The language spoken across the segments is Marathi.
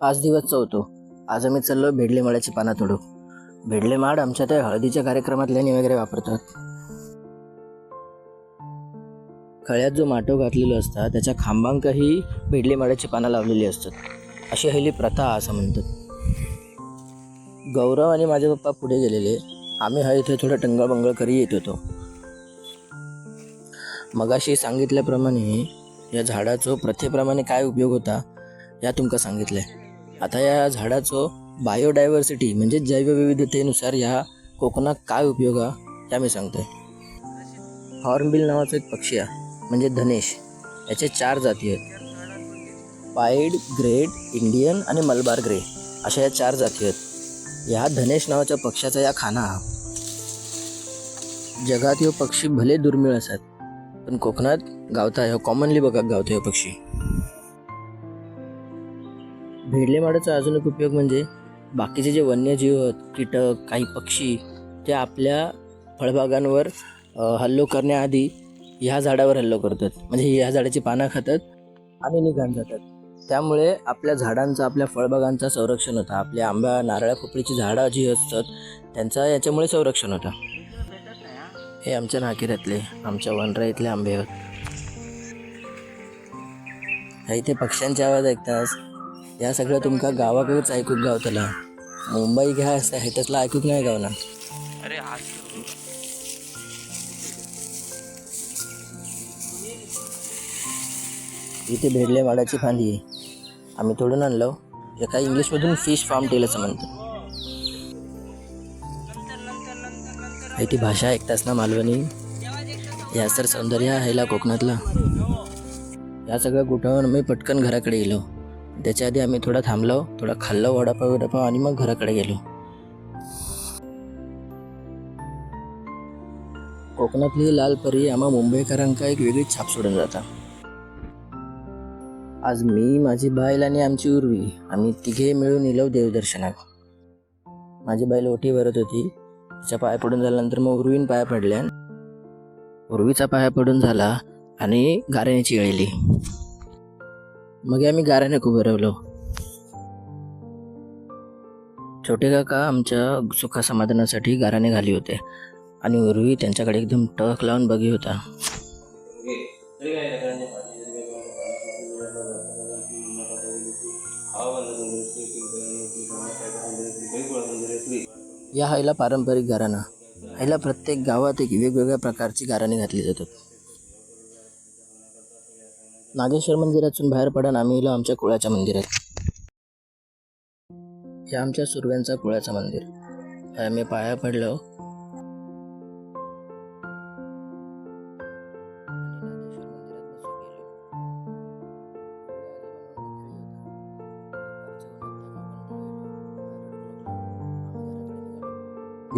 पाच दिवस चवतो आज आम्ही चाललो भेडले माडाची पानं तोडू भेडले माड आमच्या त्या हळदीच्या कार्यक्रमात लेणी वगैरे वापरतात. खळ्यात जो माटो घातलेलो असता त्याच्या खांबांकही भेडले माळ्याची पानं लावलेली असतात. अशी हल्ली प्रथा असं म्हणतात. गौरव आणि माझे पप्पा पुढे गेलेले. आम्ही हा इथे थोडं टंगळबंगळ करी येत होतो. मगाशी सांगितल्याप्रमाणे या झाडाचो प्रथेप्रमाणे काय उपयोग होता या तुमका सांगितलंय. आता या झाडाचो बायोडायव्हर्सिटी म्हणजे जैवविविधतेनुसार या कोकणात काय उपयोग आहे त्या मी सांगतोय. हॉर्नबिल नावाचा एक पक्षी आहे म्हणजे धनेश. याचे चार जाती आहेत. पाईड ग्रेट इंडियन आणि मलबार ग्रे अशा या चार जाती आहेत. या धनेश नावाच्या पक्ष्याचा या खाना हा. जगात हे पक्षी भले दुर्मिळ असतात पण कोकणात गावता ह्यो कॉमनली बघा गावतो हे पक्षी. भेडले माडाचा अजून एक उपयोग म्हणजे बाकीचे जे वन्यजीव आहेत कीटक काही पक्षी ते आपल्या फळबागांवर हल्लो करण्याआधी ह्या झाडावर हल्लो करतात. म्हणजे ह्या झाडाची पानं खातात आणि निघान जातात. त्यामुळे आपल्या झाडांचं आपल्या फळबागांचं संरक्षण होतं. आपल्या आंब्या नारळा खोपडीची झाडं जी असतात त्यांचा याच्यामुळे संरक्षण होतं. हे आमच्या नाकिऱ्यातले आमच्या वनराईतले आंबे आहेत. इथे पक्ष्यांचे आवाज ऐकतास? या सगळं तुमका गावाकडेच ऐकूक गावतला मुंबई घ्या असं हे तसलं ऐकूक नाही गावना इथे भेडले माडाची फांदी. आम्ही तोडून आणलो. एका इंग्लिशमधून फिश फार्म टेल असं म्हणतात. हे ती भाषा ऐकतास ना मालवणी? या तर सौंदर्य आहे कोकणातला. या सगळ्या गुठावर मी पटकन घराकडे गेलो त्याच्या आधी आम्ही थोडा थांबलो थोडा खाल्लो वडापाव वडापाव आणि मग घराकडे गेलो. कोकणातली लाल परी आम्हा मुंबईकरांका एक वेगळी छाप सोडून जाता. आज मी माझी बायल आणि आमची उर्वी आम्ही तिघे मिळून येलो देवदर्शनाक. माझी बायल ओटी भरत होती तिच्या पाया पडून झाल्यानंतर मग उर्वीन पाया पडल्या उर्वीचा पाया पडून झाला आणि गारण्याची येळली मग आम्ही गाऱ्याने उभं राहिलो. छोटे काका आमच्या सुखासमाधानासाठी गाराने घाली होते. आणि उर्वी त्यांच्याकडे एकदम टक लावून बघी होता. या हायला पारंपरिक गाराणा हायला प्रत्येक गावात एक वेगवेगळ्या प्रकारची गाराणे घातली जातात. नागेश्वर मंदिरातून बाहेर पडून आम्ही गेलो आमच्या कुळाच्या मंदिरात. हे आमच्या सुरव्यांचा कुळाचं मंदिर. आम्ही पाया पडलो.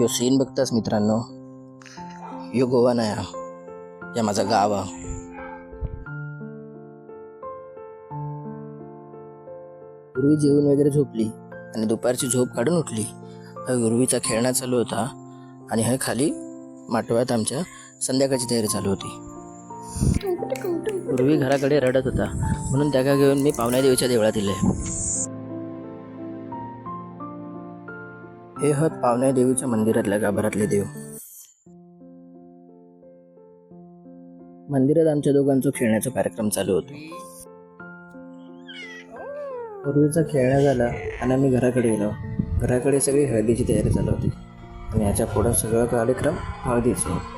यो सीन बघतास मित्रांनो. यो गोवा नाही या माझा गाव. आहे पूर्वी जेवण वगैरे झोपली. आणि दुपारची झोप काढून उठली. हा गुरुवीचा खेळणा चालू होता. आणि हा खाली माटव्यात आमच्या संध्याकाळची तयारी चालू होती. पूर्वी घराकडे रडत होता. म्हणून त्यागा घेऊन मी पावण्या देवीच्या देवळात दिले हे हत पावण्या देवीच्या मंदिरातल्या गाभारातले देव. मंदिरात आमच्या दोघांचा खेळण्याचा कार्यक्रम चालू होतो. पूर्वीचा खेळणं झाला आणि आम्ही घराकडे गेलो. घराकडे सगळी हळदीची तयारी चालू होती. आणि याच्या पुढं सगळं कार्यक्रम हळदीचे